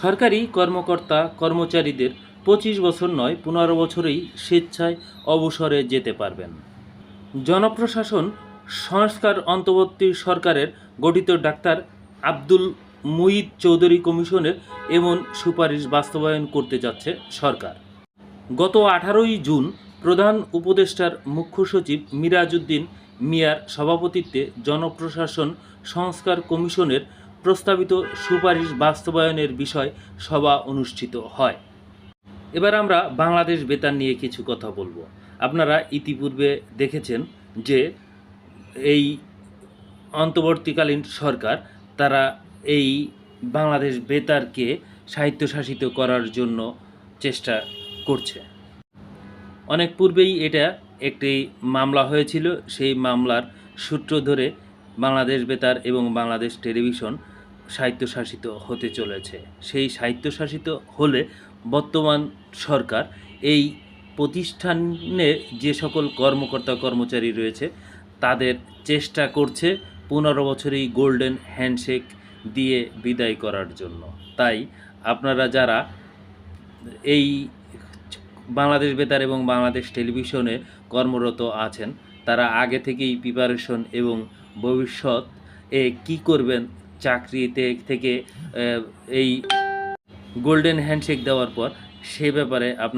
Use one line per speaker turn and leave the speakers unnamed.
সরকারি কর্মকর্তা কর্মচারীদের পঁচিশ বছর নয়, পনেরো বছরেই স্বেচ্ছায় অবসরে যেতে পারবেন। জনপ্রশাসন সংস্কার অন্তর্বর্তী সরকারের গঠিত ডাক্তার আব্দুল মুঈদ চৌধুরী কমিশনের এমন সুপারিশ বাস্তবায়ন করতে যাচ্ছে সরকার। গত আঠারোই জুন প্রধান উপদেষ্টার মুখ্য সচিব মিরাজউদ্দিন মিয়ার সভাপতিত্বে জনপ্রশাসন সংস্কার কমিশনের প্রস্তাবিত সুপারিশ বাস্তবায়নের বিষয় সভা অনুষ্ঠিত হয়। এবার আমরা বাংলাদেশ বেতার নিয়ে কিছু কথা বলব। আপনারা ইতিপূর্বে দেখেছেন যে এই অন্তর্বর্তীকালীন সরকার তারা এই বাংলাদেশ বেতারকে সাহিত্যশাসিত করার জন্য চেষ্টা করছে। অনেক পূর্বেই এটা একটি মামলা হয়েছিল। সেই মামলার সূত্র ধরে বাংলাদেশ বেতার এবং বাংলাদেশ টেলিভিশন স্বায়ত্তশাসিত হতে চলেছে। সেই স্বায়ত্তশাসিত হলে বর্তমান সরকার এই প্রতিষ্ঠানে যে সকল কর্মকর্তা কর্মচারী রয়েছে, তাদের চেষ্টা করছে পনেরো বছরেই গোল্ডেন হ্যান্ডশেক দিয়ে বিদায় করার জন্য। তাই আপনারা যারা এই বাংলাদেশ বেতার এবং বাংলাদেশ টেলিভিশনে কর্মরত আছেন, তারা আগে থেকেই প্রিপারেশন এবং ভবিষ্যৎ এ কী করবেন চাকরিতে থেকে এই গোল্ডেন হ্যান্ডশেক দেওয়ার পর সে ব্যাপারে আপনার